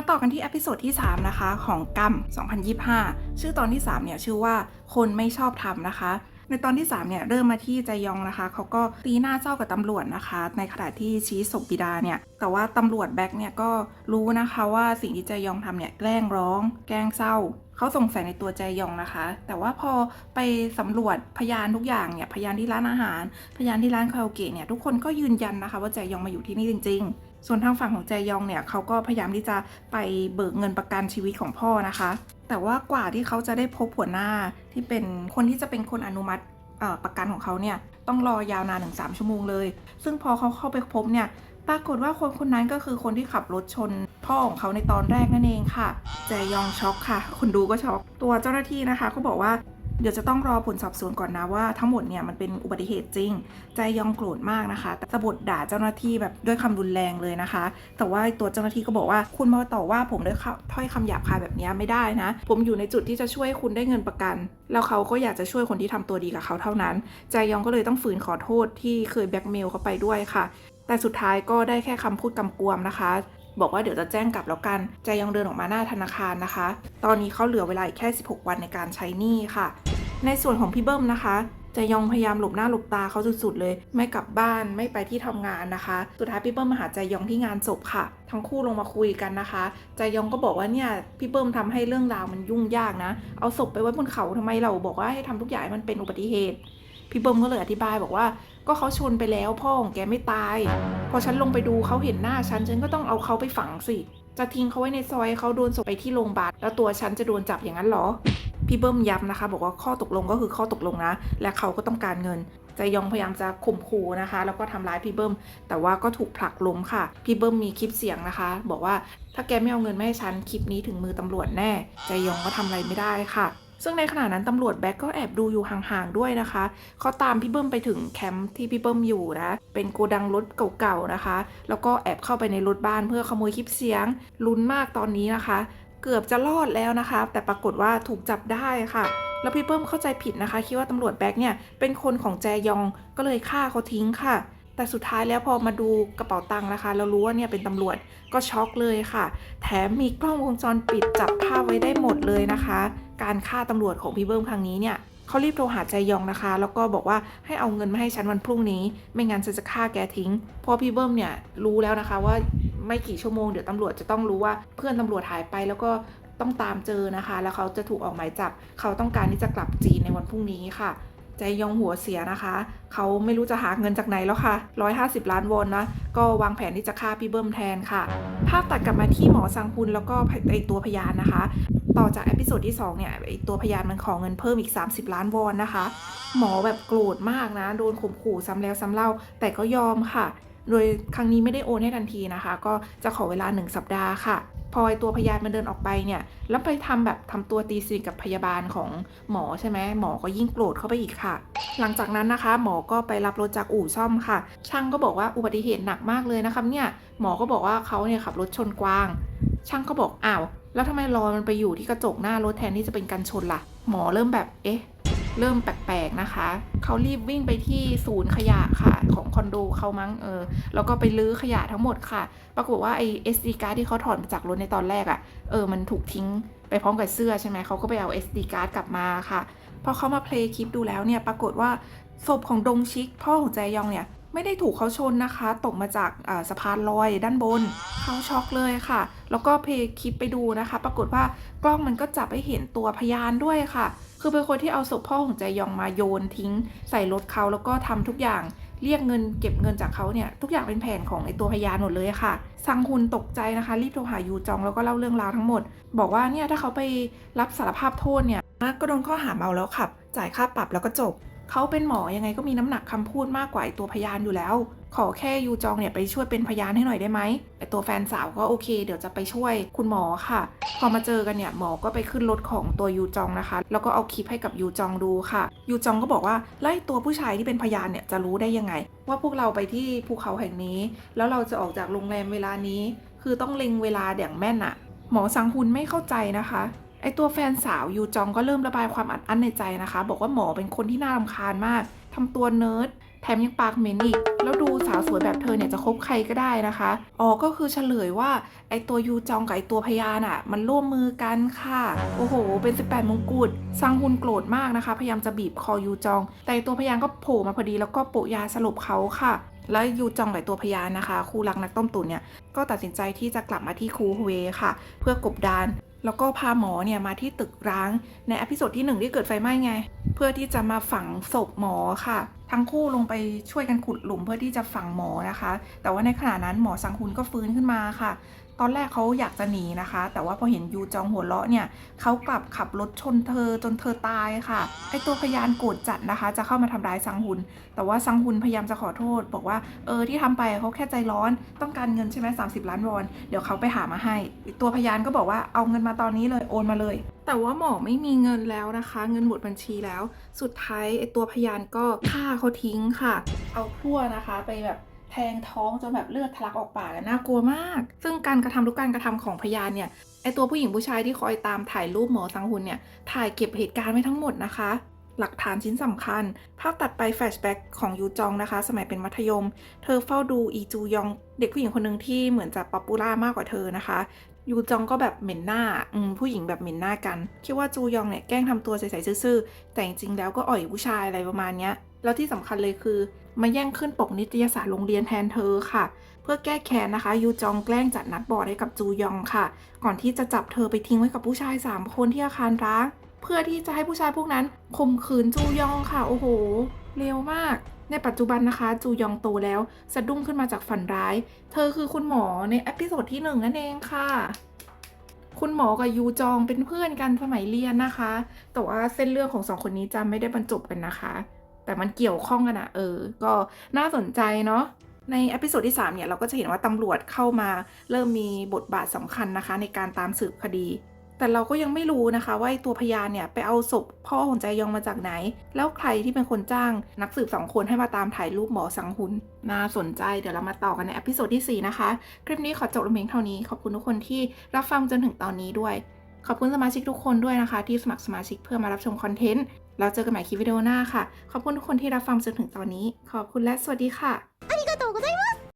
มาต่อกันที่อพิโซดที่ 3 นะคะ ของกัม2025 ชื่อตอนที่ 3 เนี่ย ชื่อว่าคนไม่ชอบทำนะคะ ในตอนที่ 3 เนี่ย เริ่มมาที่ใจยองนะคะ เขาก็ตีหน้าเจ้ากับตำรวจนะคะ ในขณะที่ชี้ศพบิดาเนี่ย แต่ว่าตำรวจแบ็กเนี่ยก็รู้นะคะว่าสิ่งที่ใจยองทำเนี่ยแกล้งร้อง แกล้งเศร้าเขาสงสัยในตัวใจยองนะคะ แต่ว่าพอไปสำรวจพยานทุกอย่างเนี่ย พยานที่ร้านอาหาร พยานที่ร้านคาราโอเกะเนี่ย ทุกคนก็ยืนยันนะคะ ว่าใจยองมาอยู่ที่นี่จริง ๆ ส่วนทางฝั่งของแจยองเนี่ยเขาก็พยายามที่จะไปเบิกเงินประกันชีวิตของพ่อนะคะ แต่ว่ากว่าที่เขาจะได้พบหัวหน้าที่เป็นคนที่จะเป็นคนอนุมัติประกันของเขาเนี่ยต้องรอยาวนานถึง3ชั่วโมงเลย ซึ่งพอเขาเข้าไปพบเนี่ยปรากฏว่าคนคนนั้นก็คือคนที่ขับรถชน พ่อของเขาในตอนแรกนั่นเองค่ะ แจยองช็อกค่ะ คนดูก็ช็อก ตัวเจ้าหน้าที่นะคะก็บอกว่า เดี๋ยวจะต้องรอผลสอบสวนก่อนนะว่าทั้งหมดเนี่ยมันเป็นอุบัติเหตุจริง ใจยองโกรธมากนะคะแต่สะบดด่าเจ้าหน้าที่แบบด้วยคำรุนแรงเลยนะคะ แต่ว่าตัวเจ้าหน้าที่ก็บอกว่าคุณมาต่อว่าผมด้วยถ้อยคำหยาบคายแบบนี้ไม่ได้นะ ผมอยู่ในจุดที่จะช่วยคุณได้เงินประกัน แล้วเขาก็อยากจะช่วยคนที่ทำตัวดีกับเขาเท่านั้น ใจยองก็เลยต้องฝืนขอโทษที่เคยแบล็กเมลเขาไปด้วยค่ะ แต่สุดท้ายก็ได้แค่คำพูดกำกวมนะคะบอกว่าเดี๋ยวจะแจ้งกลับแล้วกัน ใจยองเดินออกมาหน้าธนาคารนะคะ ตอนนี้เขาเหลือเวลาอีกแค่ 16 วันในการใช้หนี้ค่ะ ในส่วนของพี่เบิ้มนะคะใจยองพยายามหลบหน้าหลบตาเขาสุดๆเลย ไม่กลับบ้านไม่ไปที่ทำงานนะคะ สุดท้ายพี่เบิ้มมาหาใจยองที่งานศพค่ะ ทั้งคู่ลงมาคุยกันนะคะใจยองก็บอกว่าเนี่ยพี่เบิ้มทำให้เรื่องราวมันยุ่งยากนะ เอาศพไปไว้บนเขาทำไมเราบอกว่าให้ทำทุกอย่างมันเป็นอุบัติเหตุพี่เบิ้มก็เลยอธิบายบอกว่า ก็เขาชนไปแล้วพ่อของแกไม่ตาย พอฉันลงไปดูเขาเห็นหน้าฉันฉันก็ต้องเอาเขาไปฝังสิจะทิ้งเขาไว้ในซอยเขาโดนส่งไปที่โรงพยาบาลแล้วตัวฉันจะโดนจับอย่างนั้นเหรอ พี่เบิ้มย้ำนะคะ บอกว่าข้อตกลงก็คือข้อตกลงนะ และเขาก็ต้องการเงินจยองพยายามจะข่มขู่นะคะ แล้วก็ทำร้ายพี่เบิ้มแต่ว่าก็ถูกผลักล้มค่ะ พี่เบิ้มมีคลิปเสียงนะคะ บอกว่าถ้าแกไม่เอาเงินมาให้ฉันคลิปนี้ถึงมือตำรวจแน่ ใจยองก็ทำอะไรไม่ได้ค่ะ ซึ่งในขณะนั้นตำรวจแบ็กก็แอบดูอยู่ห่างๆด้วยนะคะเขาตามพี่เบิ้มไปถึงแคมป์ที่พี่เบิ้มอยู่นะเป็นโกดังรถเก่าๆนะคะ แล้วก็แอบเข้าไปในรถบ้านเพื่อขโมยคลิปเสียงลุ้นมากตอนนี้นะคะ เกือบจะรอดแล้วนะคะ แต่ปรากฏว่าถูกจับได้ค่ะ แล้วพี่เบิ้มเข้าใจผิดนะคะ คิดว่าตำรวจแบ็กเนี่ยเป็นคนของแจยองก็เลยฆ่าเขาทิ้งค่ะ แต่สุดท้ายแล้วพอมาดูกระเป๋าตังค์นะคะแล้วรู้ว่าเนี่ยเป็นตำรวจก็ช็อกเลยค่ะ แถมมีกล้องวงจรปิดจับภาพไว้ได้หมดเลยนะคะ การฆ่าตำรวจของพี่เบิ้มครั้งนี้เนี่ยเขารีบโทรหาใจยองนะคะ แล้วก็บอกว่าให้เอาเงินมาให้ฉันวันพรุ่งนี้ ไม่งั้นฉันจะฆ่าแกทิ้ง เพราะพี่เบิ้มเนี่ยรู้แล้วนะคะว่า ไม่กี่ชั่วโมงเดี๋ยวตำรวจจะต้องรู้ว่าเพื่อนตำรวจหายไปแล้วก็ต้องตามเจอนะคะ แล้วเขาจะถูกออกหมายจับ เขาต้องการที่จะกลับจีนในวันพรุ่งนี้ค่ะ ใจยองหัวเสียนะคะ เขาไม่รู้จะหาเงินจากไหนแล้วค่ะ 150 ล้านวอนนะ ก็วางแผนที่จะฆ่าพี่เบิ้มแทนค่ะ ภาพตัดกลับมาที่หมอสังพุนแล้วก็ไอตัวพยานนะคะ ต่อจากเอพิโซดที่ 2 เนี่ยไอตัวพยานมันขอเงินเพิ่มอีก 30 ล้านวอนนะคะ หมอแบบโกรธมากนะ โดนข่มขู่ซ้ำแล้วซ้ำเล่า แต่ก็ยอมค่ะ โดยครั้งนี้ไม่ได้โอนให้ทันทีนะคะ ก็จะขอเวลา 1 สัปดาห์ค่ะ พอไอตัวพยานมันเดินออกไปเนี่ย แล้วไปทำแบบทำตัวตีสนิทกับพยาบาลของหมอใช่ไหมหมอก็ยิ่งโกรธเข้าไปอีกค่ะ หลังจากนั้นนะคะ หมอก็ไปรับรถจากอู่ซ่อมค่ะ ช่างก็บอกว่าอุบัติเหตุหนักมากเลยนะครับเนี่ย หมอก็บอกว่าเขาเนี่ยขับรถชนกวาง ช่างก็บอกอ้าวแล้วทำไมรอยมันไปอยู่ที่กระจกหน้ารถแทนที่จะเป็นกันชนล่ะ หมอเริ่มแบบ เอ๊ะ เริ่มแปลกๆนะคะ เขารีบวิ่งไปที่ศูนย์ขยะค่ะ ของคอนโดเขามั้งเออแล้วก็ไปลื้อขยะทั้งหมดค่ะ ปรากฏว่าไอ้ SD card ที่เขาถอดมาจากรถในตอนแรกอะ่ะเออมันถูกทิ้งไปพร้อมกับเสื้อใช่ไหมเขาก็ไปเอา SD card กลับมาค่ะพอเขามาเพลย์คลิปดูแล้วเนี่ยปรากฏว่าศพของดงชิก พ่อของแจยองเนี่ยไม่ได้ถูกเขาชนนะคะ ตกมาจากสะพานลอยด้านบน เขาช็อกเลยค่ะ แล้วก็เพลย์คลิปไปดูนะคะ ปรากฏว่ากล้องมันก็จับให้เห็นตัวพยานด้วยค่ะ คือเป็นคนที่เอาศพพ่อของแจยองมาโยนทิ้ง ใส่รถเขาแล้วก็ทำทุกอย่างเรียกเงินเก็บเงินจากเขาเนี่ย ทุกอย่างเป็นแผนของไอตัวพยานหมดเลยค่ะ ซังฮุนตกใจนะคะ รีบโทรหายูจองแล้วก็เล่าเรื่องราวทั้งหมด บอกว่าเนี่ยถ้าเขาไปรับสารภาพโทษเนี่ยก็โดนข้อหาเมาแล้วขับ จ่ายค่าปรับแล้วก็จบ เขาเป็นหมอยังไงก็มีน้ำหนักคำพูดมากกว่าไอตัวพยานอยู่แล้ว ขอแค่ยูจองเนี่ยไปช่วยเป็นพยานให้หน่อยได้ไหมไอตัวแฟนสาวก็โอเค เดี๋ยวจะไปช่วยคุณหมอค่ะ พอมาเจอกันเนี่ยหมอก็ไปขึ้นรถของตัวยูจองนะคะ แล้วก็เอาคลิปให้กับยูจองดูค่ะยูจองก็บอกว่าไล่ตัวผู้ชายที่เป็นพยานเนี่ยจะรู้ได้ยังไง ว่าพวกเราไปที่ภูเขาแห่งนี้ แล้วเราจะออกจากโรงแรมเวลานี้ คือต้องเล็งเวลาอย่างแม่นอะหมอสังหุนไม่เข้าใจนะคะไอตัวแฟนสาวยูจองก็เริ่มระบายความอัดอั้นในใจนะคะ บอกว่าหมอเป็นคนที่น่ารำคาญมากทำตัวเนิร์ดแถมยังปากเหม็นอีกาวสวยแบบเธอเนี่ยจะคบใครก็ได้นะคะ อ๋อ ก็คือเฉลยว่าไอตัวยูจองกับไอตัวพยานอะ่ะ มันร่วมมือกันค่ะ โอ้โห เป็น 18 มงกุฎซังฮุนโกรธมากนะคะ พยายามจะบีบคอยูจอง แต่ตัวพยานก็โผล่มาพอดีแล้วก็โปะยาสลบเขาค่ะแล้วยูจองกับไอ้ตัวพยานนะคะ คู่รักนักต้มตุ๋นเนี่ย ก็ตัดสินใจที่จะกลับมาที่คูฮเวค่ะ เพื่อกบดาน แล้วก็พาหมอเนี่ยมาที่ตึกร้างในอพิโซดที่หนึ่งที่เกิดไฟไหม้ไง เพื่อที่จะมาฝังศพหมอค่ะ ทั้งคู่ลงไปช่วยกันขุดหลุมเพื่อที่จะฝังหมอนะคะ แต่ว่าในขณะนั้นหมอสังคุนก็ฟื้นขึ้นมาค่ะ ตอนแรกเขาอยากจะหนีนะคะ แต่ว่าพอเห็นยูจองหัวเราะเนี่ยเขากลับขับรถชนเธอจนเธอตายค่ะไอตัวพยานโกรธจัดนะคะ จะเข้ามาทำร้ายสังหุน แต่ว่าสังหุนพยายามจะขอโทษ บอกว่าเออที่ทำไปเขาแค่ใจร้อนต้องการเงินใช่ไหม30ล้านวอนเดี๋ยวเขาไปหามาให้อีกตัวพยานก็บอกว่าเอาเงินมาตอนนี้เลยโอนมาเลย แต่ว่าหมอไม่มีเงินแล้วนะคะ เงินหมดบัญชีแล้ว สุดท้ายไอตัวพยานก็ฆ่าเขาทิ้งค่ะ เอาพลั่วนะคะไปแบบ แทงท้องจนแบบเลือดทะลักออกปากน่ากลัวมาก ซึ่งการกระทำทุกการกระทำของพยานเนี่ยไอตัวผู้หญิงผู้ชายที่คอยตามถ่ายรูปหมอสังหุนเนี่ยถ่ายเก็บเหตุการณ์ไว้ทั้งหมดนะคะ หลักฐานชิ้นสำคัญ ภาพตัดไปแฟลชแบ็กของยูจองนะคะ สมัยเป็นมัธยม เธอเฝ้าดูอีจูยอง เด็กผู้หญิงคนหนึ่งที่เหมือนจะป๊อปปูล่ามากกว่าเธอนะคะยูจองก็แบบเหม็นหน้าอืมผู้หญิงแบบเหม็นหน้ากัน คิดว่าจูยองเนี่ยแกล้งทำตัวใสๆซื่อๆแต่จริงๆแล้วก็อ่อยผู้ชายอะไรประมาณเนี้ยแล้วที่สำคัญเลยคือมาแย่งขึ้นปกนิตยสารโรงเรียนแทนเธอค่ะ เพื่อแก้แค้นนะคะ ยูจองแกล้งจัดนัดบอร์ดให้กับจูยองค่ะ ก่อนที่จะจับเธอไปทิ้งไว้กับผู้ชาย 3 คนที่อาคารร้างเพื่อที่จะให้ผู้ชายพวกนั้นข่มขืนจูยองค่ะ โอ้โหเร็วมากในปัจจุบันนะคะ จูยองโตแล้วสะดุ้งขึ้นมาจากฝันร้าย เธอคือคุณหมอในเอพิโซดที่หนึ่งนั่นเองค่ะ คุณหมอกับยูจองเป็นเพื่อนกันสมัยเรียนนะคะ แต่ว่าเส้นเรื่องของสองคนนี้จะไม่ได้บรรจบกันนะคะ แต่มันเกี่ยวข้องกันอะเออ ก็น่าสนใจเนาะในอพิโซดที่ 3 เนี่ย เราก็จะเห็นว่าตำรวจเข้ามาเริ่มมีบทบาทสำคัญนะคะ ในการตามสืบคดี แต่เราก็ยังไม่รู้นะคะ ว่าตัวพยานเนี่ย ไปเอาศพพ่อของใจยองมาจากไหน แล้วใครที่เป็นคนจ้างนักสืบสองคนให้มาตามถ่ายรูปหมอสังหุนน่าสนใจเดี๋ยวเรามาต่อกันในอพิโซดที่ 4 นะคะ คลิปนี้ขอจบลงเพียงเท่านี้ขอบคุณทุกคนที่รับฟังจนถึงตอนนี้ด้วย ขอบคุณสมาชิกทุกคนด้วยนะคะ ที่สมัครสมาชิกเพื่อมารับชมคอนเทนต์ แล้วเจอกันใหม่คลิปวิดีโอหน้าค่ะ ขอบคุณทุกคนที่รับฟังจนถึงตอนนี้ ขอบคุณและสวัสดีค่ะ